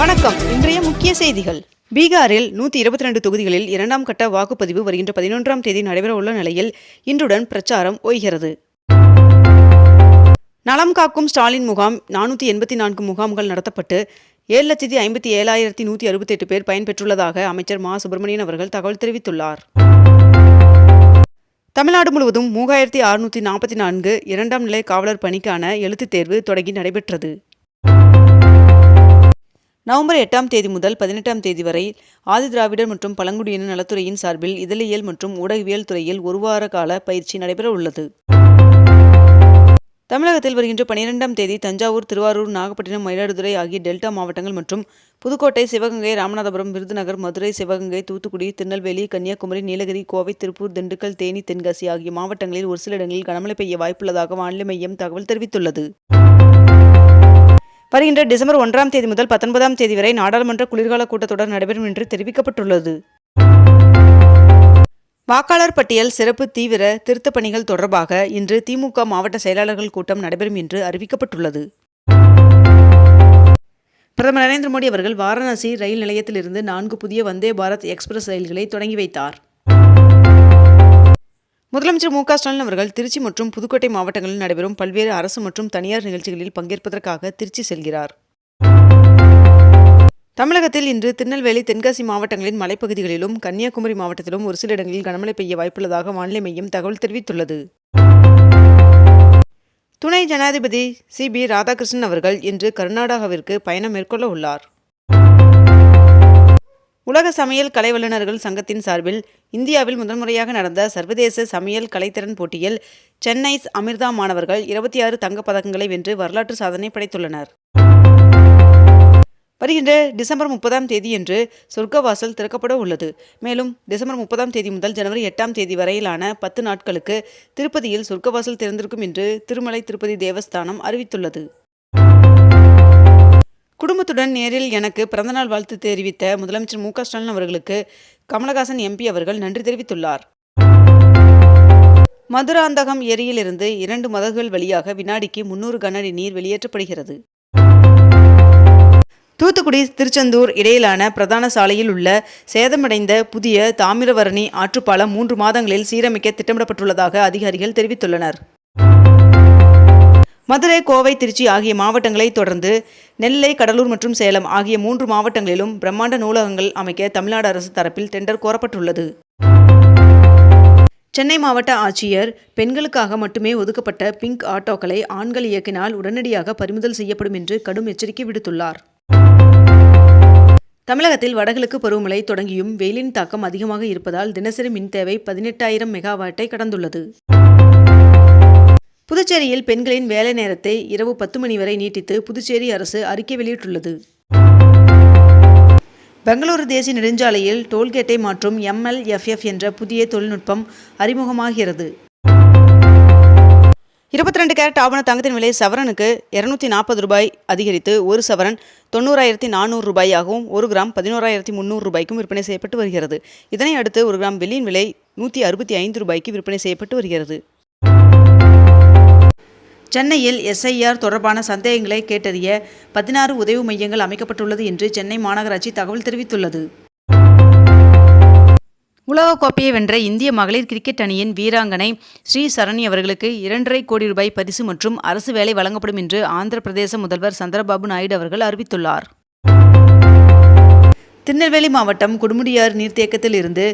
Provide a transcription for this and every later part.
வணக்கம். இன்றைய முக்கிய செய்திகள். பீகாரில் நூற்றி இருபத்தி ரெண்டு தொகுதிகளில் இரண்டாம் கட்ட வாக்குப்பதிவு வருகின்ற பதினொன்றாம் தேதி நடைபெறவுள்ள நிலையில் இன்றுடன் பிரச்சாரம் ஓய்கிறது. நலம் காக்கும் ஸ்டாலின் முகாம் நானூற்றி எண்பத்தி நான்கு முகாம்கள் நடத்தப்பட்டு ஏழு லட்சத்தி ஐம்பத்தி ஏழாயிரத்தி நூற்றி அறுபத்தெட்டு பேர் பயன்பெற்றுள்ளதாக அமைச்சர் மா. சுப்பிரமணியன் அவர்கள் தகவல் தெரிவித்துள்ளார். தமிழ்நாடு முழுவதும் மூவாயிரத்தி அறுநூற்றி நாற்பத்தி நான்கு இரண்டாம் நிலை காவலர் பணிக்கான எழுத்துத் தேர்வு தொடங்கி நடைபெற்றது. நவம்பர் எட்டாம் தேதி முதல் பதினெட்டாம் தேதி வரை ஆதிதிராவிடர் மற்றும் பழங்குடியின நலத்துறையின் சார்பில் இதழியல் மற்றும் ஊடகவியல் துறையில் ஒரு வார கால பயிற்சி நடைபெற உள்ளது. தமிழகத்தில் வருகின்ற பனிரெண்டாம் தேதி தஞ்சாவூர் திருவாரூர் நாகப்பட்டினம் மயிலாடுதுறை ஆகிய டெல்டா மாவட்டங்கள் மற்றும் புதுக்கோட்டை சிவகங்கை ராமநாதபுரம் விருதுநகர் மதுரை சிவகங்கை தூத்துக்குடி திருநெல்வேலி கன்னியாகுமரி நீலகிரி கோவை திருப்பூர் திண்டுக்கல் தேனி தென்காசி ஆகிய மாவட்டங்களில் ஒரு சில இடங்களில் கனமழை பெய்ய வாய்ப்புள்ளதாக வானிலை மையம் தகவல் தெரிவித்துள்ளது. வருகின்ற டிசம்பர் ஒன்றாம் தேதி முதல் பத்தொன்பதாம் தேதி வரை நாடாளுமன்ற குளிர்கால கூட்டத்தொடர் நடைபெறும் என்று தெரிவிக்கப்பட்டுள்ளது. வாக்காளர் பட்டியல் சிறப்பு தீவிர திருத்தப் பணிகள் தொடர்பாக இன்று திமுக மாவட்ட செயலாளர்கள் கூட்டம் நடைபெறும் என்று அறிவிக்கப்பட்டுள்ளது. பிரதமர் நரேந்திர மோடி அவர்கள் வாரணாசி ரயில் நிலையத்திலிருந்து நான்கு புதிய வந்தே பாரத் எக்ஸ்பிரஸ் ரயில்களை தொடங்கி வைத்தார். முதலமைச்சர் மு க ஸ்டாலின் அவர்கள் திருச்சி மற்றும் புதுக்கோட்டை மாவட்டங்களில் நடைபெறும் பல்வேறு அரசு மற்றும் தனியார் நிகழ்ச்சிகளில் பங்கேற்பதற்காக திருச்சி செல்கிறார். தமிழகத்தில் இன்று திருநெல்வேலி தென்காசி மாவட்டங்களின் மலைப்பகுதிகளிலும் கன்னியாகுமரி மாவட்டத்திலும் ஒரு சில இடங்களில் கனமழை பெய்ய வாய்ப்புள்ளதாக வானிலை மையம் தகவல் தெரிவித்துள்ளது. துணை ஜனாதிபதி சி பி ராதாகிருஷ்ணன் அவர்கள் இன்று கர்நாடகாவிற்கு பயணம் மேற்கொள்ள உள்ளார். உலக சமையல் கலை வல்லுநர்கள் சங்கத்தின் சார்பில் இந்தியாவில் முதன்முறையாக நடந்த சர்வதேச சமையல் கலைத்திறன் போட்டியில் சென்னை அமிர்தா மாணவர்கள் இருபத்தி ஆறு தங்கப்பதக்கங்களை வென்று வரலாற்று சாதனை படைத்துள்ளனர். வருகின்ற டிசம்பர் முப்பதாம் தேதியன்று சொர்க்கவாசல் திறக்கப்பட உள்ளது. மேலும் டிசம்பர் முப்பதாம் தேதி முதல் ஜனவரி எட்டாம் தேதி வரையிலான பத்து நாட்களுக்கு திருப்பதியில் சொர்க்கவாசல் திறந்திருக்கும் என்று திருமலை திருப்பதி தேவஸ்தானம் அறிவித்துள்ளது. குடும்பத்துடன் நேரில் எனக்கு பிறந்தநாள் வாழ்த்து தெரிவித்த முதலமைச்சர் மு ஸ்டாலின் அவர்களுக்கு கமலஹாசன் எம்பி அவர்கள் நன்றி தெரிவித்துள்ளார். மதுராந்தகம் ஏரியிலிருந்து இரண்டு மதகுகள் வழியாக வினாடிக்கு முன்னூறு கனஅடி நீர் வெளியேற்றப்படுகிறது. தூத்துக்குடி திருச்செந்தூர் இடையிலான பிரதான சாலையில் உள்ள சேதமடைந்த புதிய தாமிரவரணி ஆற்றுப்பாலம் மூன்று மாதங்களில் சீரமைக்க திட்டமிடப்பட்டுள்ளதாக அதிகாரிகள் தெரிவித்துள்ளனர். மதுரை கோவை திருச்சி ஆகிய மாவட்டங்களை தொடர்ந்து நெல்லை கடலூர் மற்றும் சேலம் ஆகிய மூன்று மாவட்டங்களிலும் பிரம்மாண்ட நூலகங்கள் அமைக்க தமிழ்நாடு அரசு தரப்பில் டெண்டர் கோரப்பட்டுள்ளது. சென்னை மாவட்ட ஆட்சியர் பெண்களுக்காக மட்டுமே ஒதுக்கப்பட்ட பிங்க் ஆட்டோக்களை ஆண்கள் இயக்கினால் உடனடியாக பறிமுதல் செய்யப்படும் என்று கடும் எச்சரிக்கை விடுத்துள்ளார். தமிழகத்தில் வடகிழக்கு பருவமழை தொடங்கியும் வெயிலின் தாக்கம் அதிகமாக இருப்பதால் தினசரி மின் தேவை பதினெட்டாயிரம் மெகாவாட்டை கடந்துள்ளது. புதுச்சேரியில் பெண்களின் வேலை நேரத்தை இரவு பத்து மணி வரை நீட்டித்து புதுச்சேரி அரசு அறிக்கை வெளியிட்டுள்ளது. பெங்களூரு தேசிய நெடுஞ்சாலையில் டோல்கேட்டை மாற்றும் எம்எல்எஃப்எஃப் என்ற புதிய தொழில்நுட்பம் அறிமுகமாகிறது. இருபத்தி ரெண்டு கேரட் ஆவண தங்கத்தின் விலை சவரனுக்கு இருநூத்தி நாற்பது ரூபாய் அதிகரித்து ஒரு சவரன் தொண்ணூறாயிரத்தி நானூறு ரூபாயாகவும் ஒரு கிராம் பதினோராயிரத்தி முந்நூறு ரூபாய்க்கும் விற்பனை செய்யப்பட்டு வருகிறது. இதனை அடுத்து ஒரு கிராம் வெள்ளியின் விலை நூற்றி அறுபத்தி ஐந்து ரூபாய்க்கு விற்பனை செய்யப்பட்டு வருகிறது. சென்னையில் எஸ்ஐஆர் தொடர்பான சந்தேகங்களை கேட்டறிய பதினாறு உதவி மையங்கள் அமைக்கப்பட்டுள்ளது என்று சென்னை மாநகராட்சி தகவல் தெரிவித்துள்ளது. உலகக்கோப்பையை வென்ற இந்திய மகளிர் கிரிக்கெட் அணியின் வீராங்கனை ஸ்ரீ சரணி அவர்களுக்கு இரண்டரை கோடி ரூபாய் பரிசு மற்றும் அரசு வேலை வழங்கப்படும் என்று ஆந்திர பிரதேச முதல்வர் சந்திரபாபு நாயுடு அவர்கள் அறிவித்துள்ளார். திருநெல்வேலி மாவட்டம் குடுமுடியார் நீர்த்தேக்கத்தில் இருந்து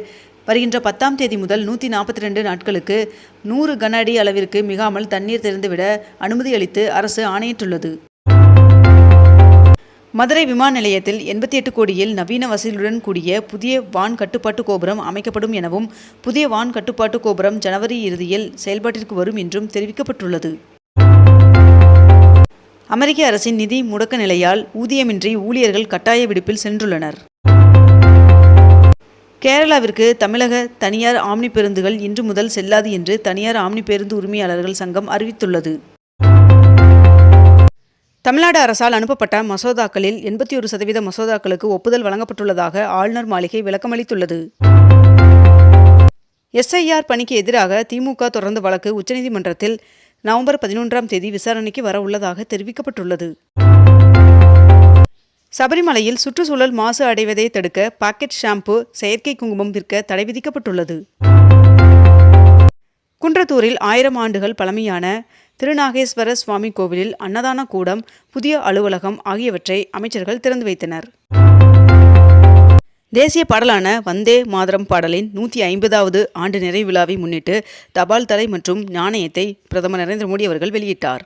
வருகின்ற பத்தாம் தேதி முதல் நூற்றி நாற்பத்தி ரெண்டு நாட்களுக்கு நூறு கன அடி அளவிற்கு மிகாமல் தண்ணீர் திறந்துவிட அனுமதி அளித்து அரசு ஆணையிட்டுள்ளது. மதுரை விமான நிலையத்தில் எண்பத்தி எட்டு கோடியில் நவீன வசதியுடன் கூடிய புதிய வான் கட்டுப்பாட்டு கோபுரம் அமைக்கப்படும் எனவும் புதிய வான் கட்டுப்பாட்டு கோபுரம் ஜனவரி இறுதியில் செயல்பாட்டிற்கு வரும் என்றும் தெரிவிக்கப்பட்டுள்ளது. அமெரிக்க அரசின் நிதி முடக்க நிலையால் ஊதியமின்றி ஊழியர்கள் கட்டாய விடுப்பில் சென்றுள்ளனர். கேரளாவிற்கு தமிழக தனியார் ஆம்னி பேருந்துகள் இன்று முதல் செல்லாது என்று தனியார் ஆம்னி பேருந்து உரிமையாளர்கள் சங்கம் அறிவித்துள்ளது. தமிழ்நாடு அரசால் அனுப்பப்பட்ட மசோதாக்களில் எண்பத்தி ஒரு சதவீத மசோதாக்களுக்கு ஒப்புதல் வழங்கப்பட்டுள்ளதாக ஆளுநர் மாளிகை விளக்கமளித்துள்ளது. எஸ்ஐஆர் பணிக்கு எதிராக திமுக தொடர்ந்த வழக்கு உச்சநீதிமன்றத்தில் நவம்பர் பதினொன்றாம் தேதி விசாரணைக்கு வர உள்ளதாக தெரிவிக்கப்பட்டுள்ளது. சபரிமலையில் சுற்றுச்சூழல் மாசு அடைவதை தடுக்க பாக்கெட் ஷாம்பு செயற்கை குங்குமம் விற்க தடை விதிக்கப்பட்டுள்ளது. குன்றத்தூரில் ஆயிரம் ஆண்டுகள் பழமையான திருநாகேஸ்வர சுவாமி கோவிலில் அன்னதான கூடம் புதிய அலுவலகம் ஆகியவற்றை அமைச்சர்கள் திறந்து வைத்தனர். தேசிய பாடலான வந்தே மாதரம் பாடலின் நூற்றி ஐம்பதாவது ஆண்டு நிறைவு விழாவை முன்னிட்டு தபால் தலை மற்றும் நாணயத்தை பிரதமர் நரேந்திர மோடி அவர்கள் வெளியிட்டார்.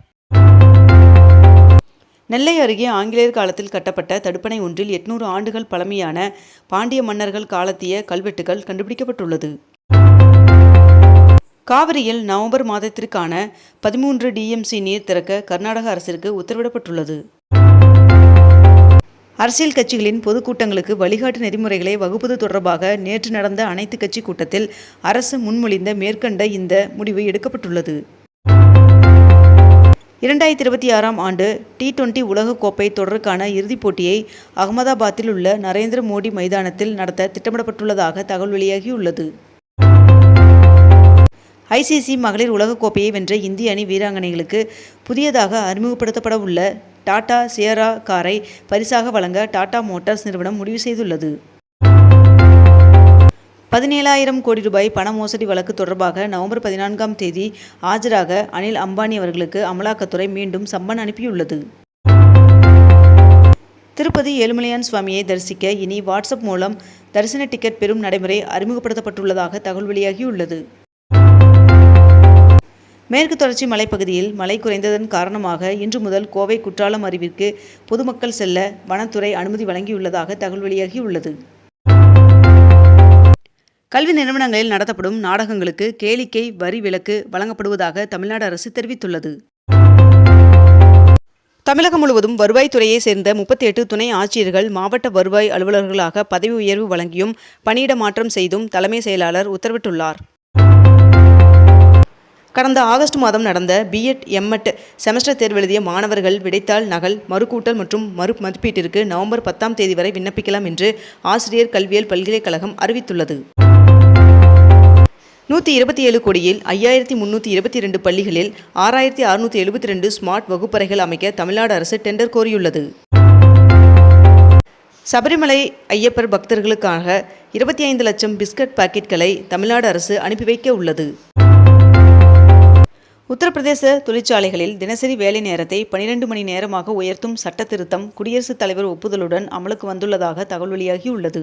நெல்லை அருகே ஆங்கிலேயர் காலத்தில் கட்டப்பட்ட தடுப்பணை ஒன்றில் எட்நூறு ஆண்டுகள் பழமையான பாண்டிய மன்னர்கள் காலத்திய கல்வெட்டுகள் கண்டுபிடிக்கப்பட்டுள்ளது. காவிரியில் நவம்பர் மாதத்திற்கான பதிமூன்று டிஎம்சி நீர் திறக்க கர்நாடக அரசிற்கு உத்தரவிடப்பட்டுள்ளது. அரசியல் கட்சிகளின் பொதுக்கூட்டங்களுக்கு வழிகாட்டு நெறிமுறைகளை வகுப்பது தொடர்பாக நேற்று நடந்த அனைத்து கட்சி கூட்டத்தில் அரசு முன்மொழிந்த மேற்கண்ட இந்த முடிவு எடுக்கப்பட்டுள்ளது. இரண்டாயிரத்தி இருபத்தி ஆறாம் ஆண்டு டி டுவெண்டி உலகக்கோப்பை தொடருக்கான இறுதிப் போட்டியை அகமதாபாத்தில் உள்ள நரேந்திர மோடி மைதானத்தில் நடத்த திட்டமிடப்பட்டுள்ளதாக தகவல் வெளியாகியுள்ளது. ஐசிசி மகளிர் உலகக்கோப்பையை வென்ற இந்திய அணி வீராங்கனைகளுக்கு புதியதாக அறிமுகப்படுத்தப்பட உள்ள டாடா சியரா காரை பரிசாக வழங்க டாடா மோட்டார்ஸ் நிறுவனம் முடிவு செய்துள்ளது. பதினேழாயிரம் கோடி ரூபாய் பண மோசடி வழக்கு தொடர்பாக நவம்பர் பதினான்காம் தேதி ஆஜராக அனில் அம்பானி அவர்களுக்கு அமலாக்கத்துறை மீண்டும் சம்மன் அனுப்பியுள்ளது. திருப்பதி ஏழுமலையான் சுவாமியை தரிசிக்க இனி வாட்ஸ்அப் மூலம் தரிசன டிக்கெட் பெறும் நடைமுறை அறிமுகப்படுத்தப்பட்டுள்ளதாக தகவல் வெளியாகியுள்ளது. மேற்கு தொடர்ச்சி மலைப்பகுதியில் மழை குறைந்ததன் காரணமாக இன்று முதல் கோவை குற்றாலம் அறிவிற்கு பொதுமக்கள் செல்ல வனத்துறை அனுமதி வழங்கியுள்ளதாக தகவல் வெளியாகியுள்ளது. கல்வி நிறுவனங்களில் நடத்தப்படும் நாடகங்களுக்கு கேளிக்கை வரி விலக்கு வழங்கப்படுவதாக தமிழ்நாடு அரசு தெரிவித்துள்ளது. தமிழகம் முழுவதும் வருவாய்த்துறையை சேர்ந்த முப்பத்தி எட்டு துணை ஆட்சியர்கள் மாவட்ட வருவாய் அலுவலர்களாக பதவி உயர்வு வழங்கியும் பணியிட மாற்றம் செய்தும் தலைமை செயலாளர் உத்தரவிட்டுள்ளார். கடந்த ஆகஸ்ட் மாதம் நடந்த பிஎட் எம்எட் செமஸ்டர் தேர்வு எழுதிய மாணவர்கள் விடைத்தாள் நகல் மறுக்கூட்டல் மற்றும் மறு மதிப்பீட்டிற்கு நவம்பர் பத்தாம் தேதி வரை விண்ணப்பிக்கலாம் என்று ஆசிரியர் கல்வியியல் பல்கலைக்கழகம் அறிவித்துள்ளது. நூற்றி இருபத்தி ஏழு கோடியில் ஐயாயிரத்தி முந்நூற்றி இருபத்தி ரெண்டு பள்ளிகளில் ஆறாயிரத்தி அறுநூற்றி எழுபத்தி ரெண்டு ஸ்மார்ட் வகுப்பறைகள் அமைக்க தமிழ்நாடு அரசு டெண்டர் கோரியுள்ளது. சபரிமலை ஐயப்பர் பக்தர்களுக்காக இருபத்தி ஐந்து லட்சம் பிஸ்கட் பாக்கெட்களை தமிழ்நாடு அரசு அனுப்பி வைக்க உள்ளது. உத்தரப்பிரதேச தொழிற்சாலைகளில் தினசரி வேலை நேரத்தை பனிரெண்டு மணி நேரமாக உயர்த்தும் சட்ட திருத்தம் குடியரசுத் தலைவர் ஒப்புதலுடன் அமலுக்கு வந்துள்ளதாக தகவல் வெளியாகியுள்ளது.